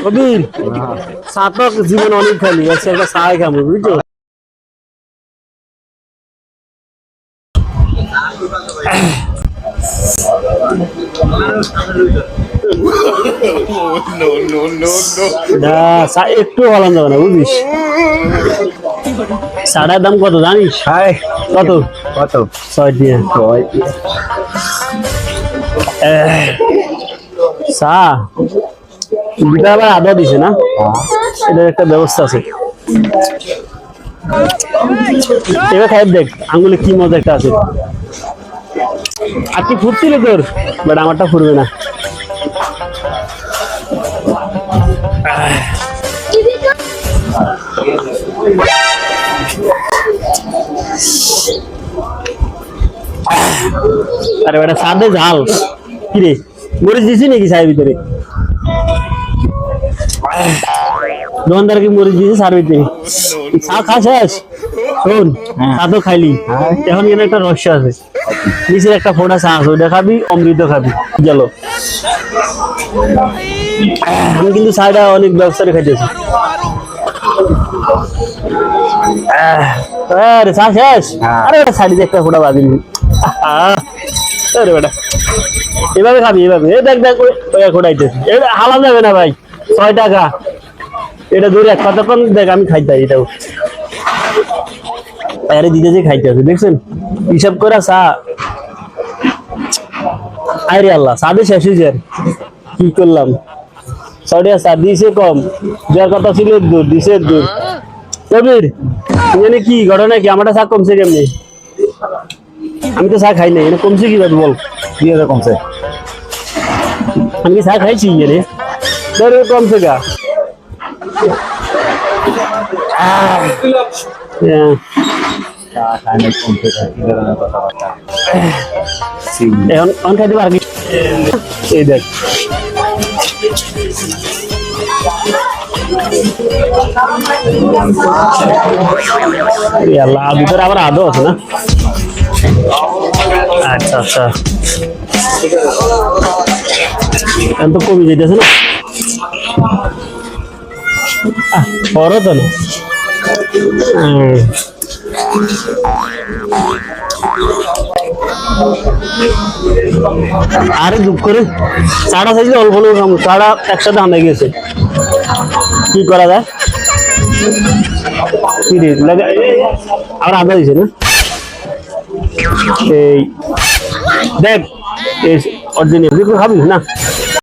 কবির তো জীবন অনেক খালি আজকে একটা চাই খাব বুঝছ? একটু হলাম যাবে না বুঝিস? চাটার দাম কত জানিস কত? কত? ছয় দিয়ে। ছয় চা দুটা আবার আদা দিছে না? এটার একটা ব্যবস্থা আছে। এবার খাই দেখ আঙ্গুলে কি মজা একটা আছে। আর কি ফুটছিল তোর বাট আমারটা ফুরবে না। আরে বেটা সাদে ঝাল। কিরে মরিচ দিছি নাকি চায়ের ভিতরে? দোকানদার কি মরিচ সার ভিতরে? চা খা শেষ? শোন চা তো খাইলি। এখন এখানে একটা রহস্য আছে। নিচের একটা ফোটা চা আছে ওটা খাবি অমৃত খাবি। চলো। আমি কিন্তু চাটা অনেক ব্যবসারে খাইতেছি। আরে চা শেষ? আরে একটা ফোটা আরে বেটা। এভাবে খাবি এভাবে। এ দেখ দেখ খোটাইতেছি এটা হালা যাবে না ভাই। ছয় টাকা। এটা দূরে এক দেখ আমি খাইতে এটাও। আরে দিতে যে খাইতে আছে দেখছেন? হিসাব করে চা। আরে আল্লাহ সাদে শেষ হয়েছে আর। কি করলাম? ছয়টা চা দিয়েছে কম। যার কথা ছিল দূর দিছে দূর কবির এখানে কি ঘটনা কি? আমারটা চা কমছে কেমনি? আমি তো চা খাই নাই এটা কমছে কি বল? কি হলো কমছে। আমি কি চা খাইছি এনে তোর কমছে গা। হ্যাঁ, এখন এখন খাইতে পারবি? এই দেখ। আল্লাহ আবার আদৌ আছে না? আচ্ছা আচ্ছা। এখন তো কমে যেতেছে না? তো না। আরে দুঃখ করে। চাটা চাইলে অল্প লোক চাটা একসাথে হামে গেছে। কি করা যায়? কি রে লাগা আর আদা দিছে না? এই, দেখ অরিজিনাল খাবি? না।